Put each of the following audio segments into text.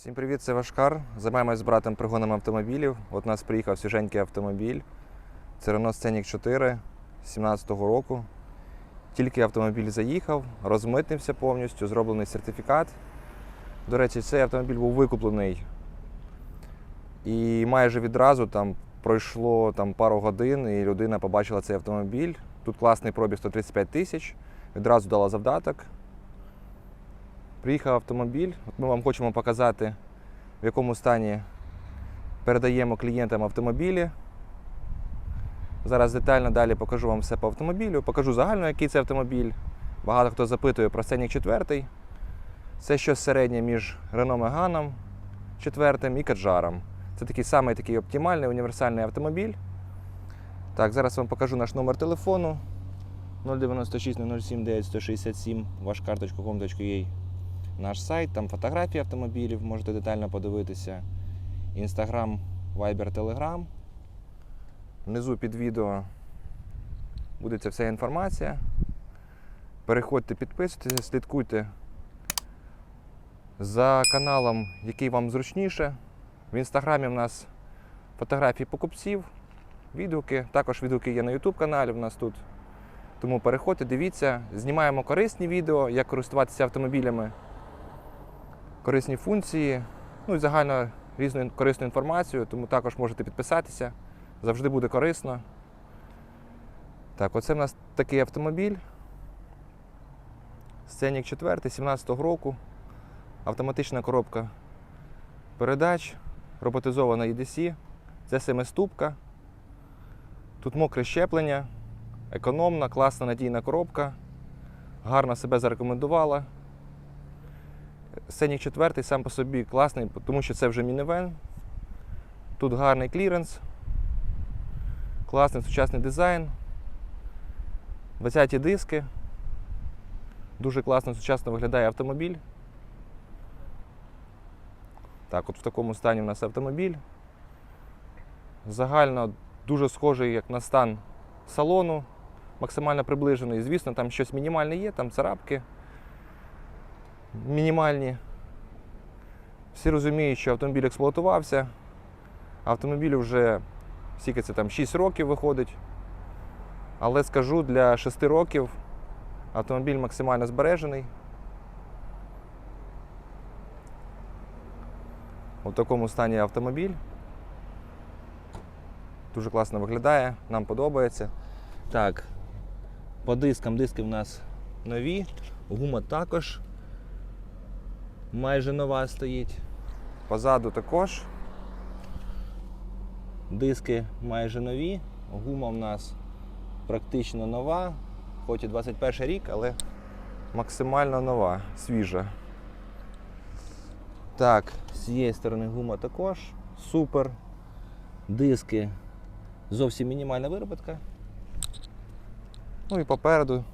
Всім привіт, це Вашкар. Займаємось з братом пригоном автомобілів. От у нас приїхав свіженький автомобіль. Це Renault Scenic 4 17-го року. Тільки автомобіль заїхав, розмитнився повністю, зроблений сертифікат. До речі, цей автомобіль був викуплений. І майже відразу там пройшло там, пару годин, і людина побачила цей автомобіль. Тут класний пробіг 135 тисяч. Відразу дала завдаток. Приїхав автомобіль. Ми вам хочемо показати, в якому стані передаємо клієнтам автомобілі. Зараз детально далі покажу вам все по автомобілю, покажу загально, який це автомобіль. Багато хто запитує про Scenic 4. Це щось середнє між Renault Megane 4 і Каджаром. Це такий самий такий оптимальний універсальний автомобіль. Так, зараз вам покажу наш номер телефону 096 07 9167 вашкарточка.com.ua наш сайт, там фотографії автомобілів, можете детально подивитися. Інстаграм, Viber, Telegram. Внизу під відео буде ця вся інформація. Переходьте, підписуйтесь, слідкуйте за каналом, який вам зручніше. В інстаграмі в нас фотографії покупців, відгуки. Також відгуки є на YouTube каналі в нас тут. Тому переходьте, дивіться, знімаємо корисні відео, як користуватися автомобілями корисні функції, ну і загально різну корисну інформацію, тому також можете підписатися. Завжди буде корисно. Так, оце в нас такий автомобіль. Сценік 4 17-го року. Автоматична коробка передач, роботизована EDC. Це семиступка. Тут мокре щеплення, економна, класна надійна коробка. Гарно себе зарекомендувала. Сценік 4 сам по собі класний, тому що це вже мінівен. Тут гарний кліренс, класний сучасний дизайн, 20 диски. Дуже класно, сучасно виглядає автомобіль. Так, от в такому стані у нас автомобіль. Загально дуже схожий як на стан салону, максимально приближений. Звісно, там щось мінімальне є, там царапки мінімальні. Всі розуміють, що автомобіль експлуатувався. Автомобілю вже скільки це там 6 років виходить. Але скажу, для 6 років автомобіль максимально збережений. У такому стані автомобіль. Дуже класно виглядає, нам подобається. Так, по дискам диски в нас нові, гума також майже нова стоїть. Позаду також. Диски майже нові, гума в нас практично нова, хоч і 21 рік, але максимально нова, свіжа. Так, з цієї сторони гума також. Супер. Диски зовсім мінімальна виробітка. Ну і попереду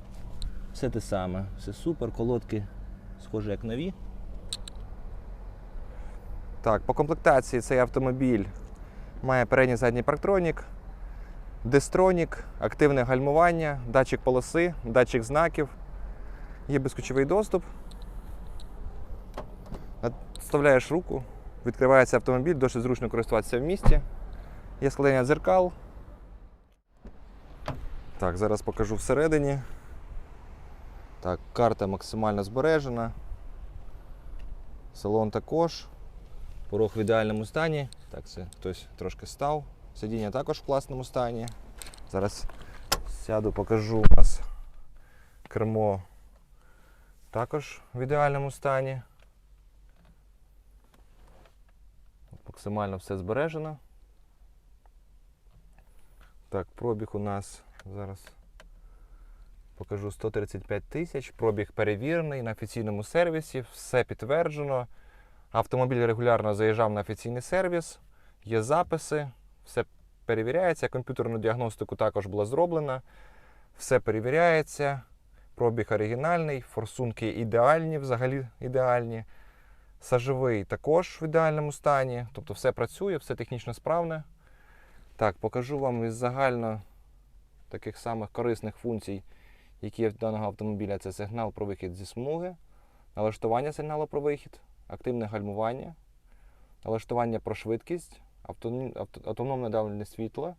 все те саме, все супер, колодки схожі як нові. Так, по комплектації цей автомобіль має передній задній парктронік, дистронік, активне гальмування, датчик полоси, датчик знаків, є безключовий доступ. Вставляєш руку, відкривається автомобіль, досить зручно користуватися в місті. Є складення дзеркал. Так, зараз покажу всередині. Так, карта максимально збережена. Салон також. Порог в ідеальному стані. Так, це хтось трошки став. Сидіння також в класному стані. Зараз сяду, покажу у нас кермо також в ідеальному стані. Максимально все збережено. Так, пробіг у нас зараз покажу 135 тисяч. Пробіг перевірений на офіційному сервісі, все підтверджено. Автомобіль регулярно заїжджав на офіційний сервіс, є записи, все перевіряється. Комп'ютерну діагностику також була зроблена. Все перевіряється. Пробіг оригінальний, форсунки ідеальні, взагалі ідеальні. Сажовий також в ідеальному стані. Тобто все працює, все технічно справне. Так, покажу вам із загально таких самих корисних функцій, які є в даного автомобіля. Це сигнал про вихід зі смуги, налаштування сигналу про вихід, активне гальмування, налаштування про швидкість, автономне давлення світла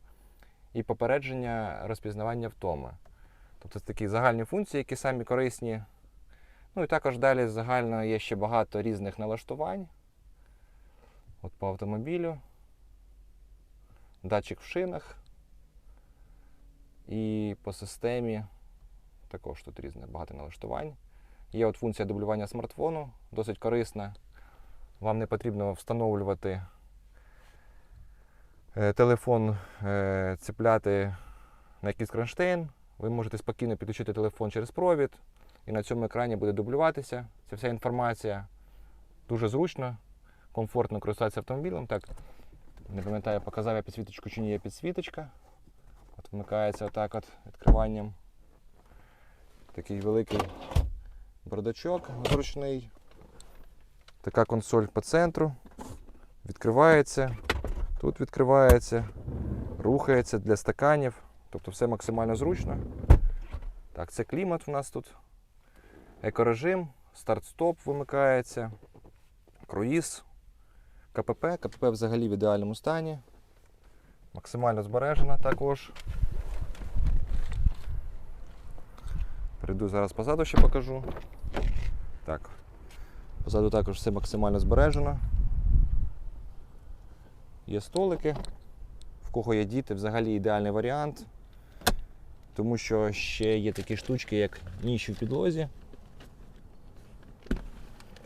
і попередження розпізнавання втоми. Тобто це такі загальні функції, які самі корисні. Ну і також далі загально є ще багато різних налаштувань. От по автомобілю, датчик в шинах. І по системі також тут різне багато налаштувань. Є от функція дублювання смартфону, досить корисна. Вам не потрібно встановлювати е, телефон, е, цепляти на якийсь кронштейн. Ви можете спокійно підключити телефон через провід, і на цьому екрані буде дублюватися. Ця вся інформація дуже зручно, комфортно користуватися автомобілем. Так, не пам'ятаю, показав я підсвіточку чи ні, є підсвіточка. От вмикається отак от відкриванням. Такий великий бардачок зручний. Така консоль по центру. Відкривається. Тут відкривається, рухається для стаканів. Тобто все максимально зручно. Так, це клімат у нас тут. Екорежим, старт-стоп вимикається, круїз, КПП. КПП взагалі в ідеальному стані. Максимально збережена також. Прийду зараз позаду ще покажу. Так. Позаду також все максимально збережено. Є столики. В кого є діти, взагалі ідеальний варіант. Тому що ще є такі штучки, як ніч у підлозі.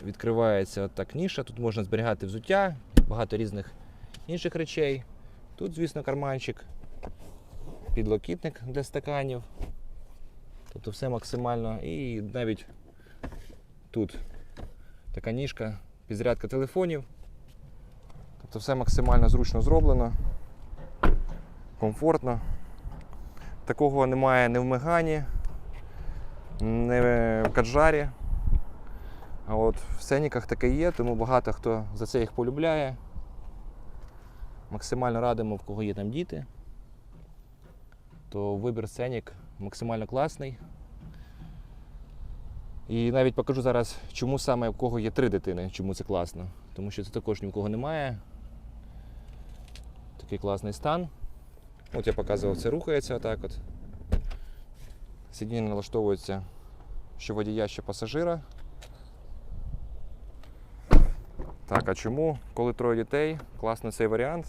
Відкривається от так ніша, тут можна зберігати взуття, багато різних інших речей. Тут, звісно, карманчик, підлокітник для стаканів. Тобто все максимально. І навіть тут така ніжка, підзарядка телефонів. Тобто все максимально зручно зроблено, комфортно. Такого немає ні в Мегані, ні в Каджарі. А от в Сеніках таке є, тому багато хто за це їх полюбляє. Максимально радимо, в кого є там діти. То вибір Сенік максимально класний. І навіть покажу зараз, чому саме в кого є три дитини, чому це класно. Тому що це також ні в кого немає. Такий класний стан. От я показував, це рухається отак от. Сидіння налаштовується що водія, що пасажира. Так, а чому? Коли троє дітей, класний цей варіант.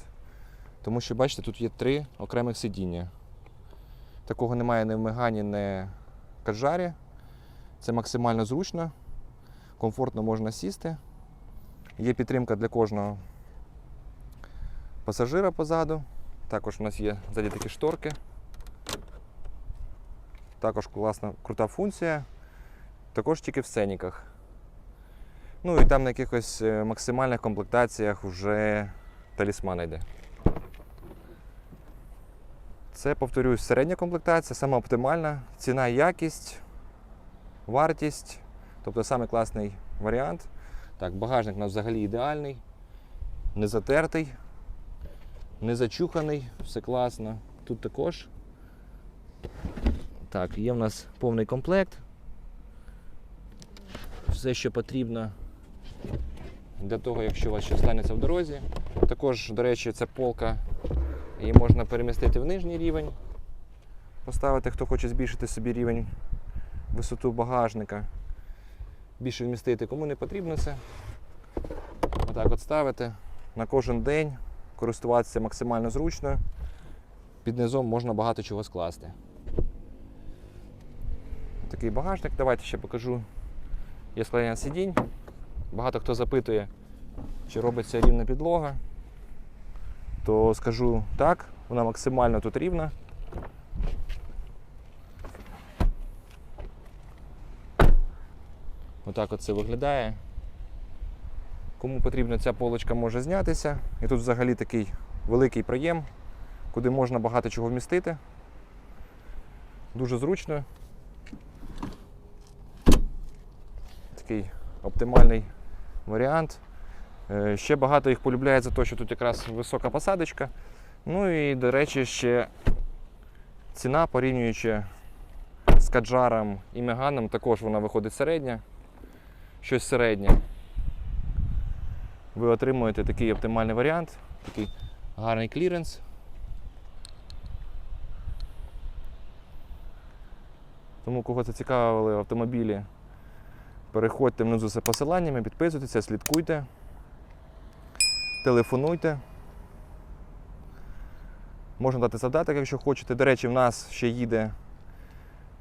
Тому що, бачите, тут є три окремих сидіння. Такого немає ні в Мегані, ні в Каджарі. Це максимально зручно, комфортно можна сісти. Є підтримка для кожного пасажира позаду. Також у нас є ззаді такі шторки. Також класна, крута функція. Також тільки в сценіках. Ну і там на якихось е, максимальних комплектаціях вже талісман йде. Це, повторюсь, середня комплектація, сама оптимальна. Ціна якість, вартість. Тобто самий класний варіант. Так, багажник у нас взагалі ідеальний, не затертий, не зачуханий, все класно. Тут також. Так, є в нас повний комплект. Все, що потрібно для того, якщо у вас щось станеться в дорозі. Також, до речі, це полка, її можна перемістити в нижній рівень, поставити, хто хоче збільшити собі рівень висоту багажника. Більше вмістити, кому не потрібно це. Отак от ставити на кожен день, користуватися максимально зручно. Під низом можна багато чого скласти. Такий багажник. Давайте ще покажу. Є складення сидінь. Багато хто запитує, чи робиться рівна підлога. То скажу так, вона максимально тут рівна. Отак от це виглядає. Кому потрібна ця полочка може знятися. І тут взагалі такий великий проєм, куди можна багато чого вмістити. Дуже зручно. Такий оптимальний варіант. Е, Ще багато їх полюбляють за те, що тут якраз висока посадочка. Ну і, до речі, ще ціна, порівнюючи з каджаром і меганом, також вона виходить середня. Щось середнє. ви отримуєте такий оптимальний варіант, такий гарний кліренс. Тому, кого зацікавили автомобілі, переходьте внизу за посиланнями, підписуйтеся, слідкуйте, телефонуйте. Можна дати задаток, якщо хочете. До речі, в нас ще їде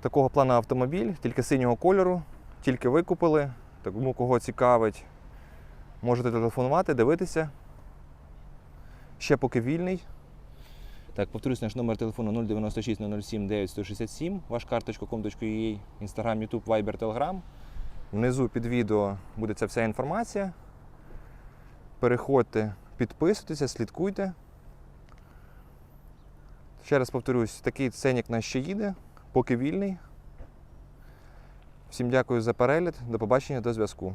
такого плану автомобіль, тільки синього кольору, тільки викупили. Тому кого цікавить, можете телефонувати, дивитися. Ще поки вільний. Так, повторюсь, наш номер телефону 096 007 9167, ваш карточка.com.ua, Instagram, YouTube, Viber, Telegram. Внизу під відео буде ця вся інформація. Переходьте, підписуйтеся, слідкуйте. Ще раз повторюсь, такий ценник на ще їде, поки вільний. Всім дякую за перегляд. До побачення, до зв'язку.